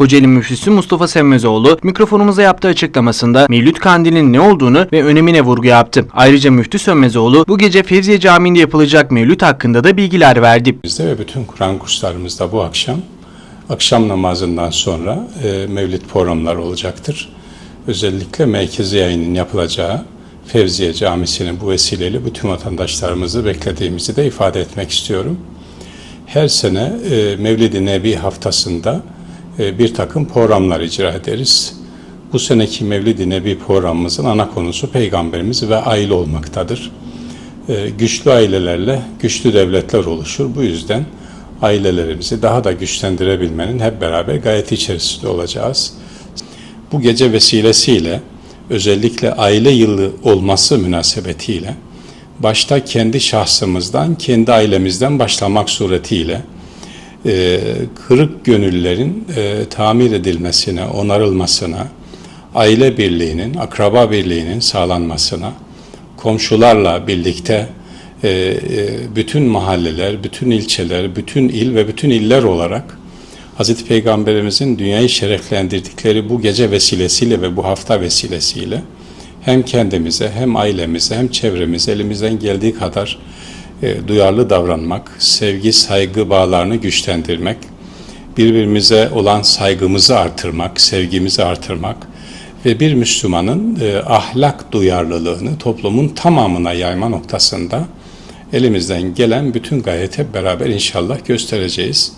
Kocaeli Müftüsü Mustafa Semmözoğlu mikrofonumuza yaptığı açıklamasında Mevlüt Kandili'nin ne olduğunu ve önemine vurgu yaptı. Ayrıca Müftü Sönmezoğlu bu gece Fevziye Camii'nde yapılacak Mevlüt hakkında da bilgiler verdi. Bizde ve bütün Kur'an kurslarımızda bu akşam akşam namazından sonra e, mevlid programları olacaktır. Özellikle merkezi yayının yapılacağı Fevziye Camisi'nin bu vesileyle bütün vatandaşlarımızı beklediğimizi de ifade etmek istiyorum. Her sene e, Mevlid-i Nebi haftasında bir takım programlar icra ederiz. Bu seneki Mevlid-i Nebi programımızın ana konusu Peygamberimiz ve aile olmaktadır. E, güçlü ailelerle güçlü devletler oluşur. Bu yüzden ailelerimizi daha da güçlendirebilmenin hep beraber gayeti içerisinde olacağız. Bu gece vesilesiyle özellikle aile yılı olması münasebetiyle başta kendi şahsımızdan, kendi ailemizden başlamak suretiyle e, kırık gönüllerin e, tamir edilmesine, onarılmasına, aile birliğinin, akraba birliğinin sağlanmasına, komşularla birlikte e, e, bütün mahalleler, bütün ilçeler, bütün il ve bütün iller olarak Hz. Peygamberimizin dünyayı şereflendirdikleri bu gece vesilesiyle ve bu hafta vesilesiyle hem kendimize hem ailemize hem çevremize elimizden geldiği kadar e, duyarlı davranmak, sevgi, saygı bağlarını güçlendirmek, birbirimize olan saygımızı artırmak, sevgimizi artırmak ve bir Müslümanın e, ahlak duyarlılığını toplumun tamamına yayma noktasında elimizden gelen bütün gayret beraber inşallah göstereceğiz.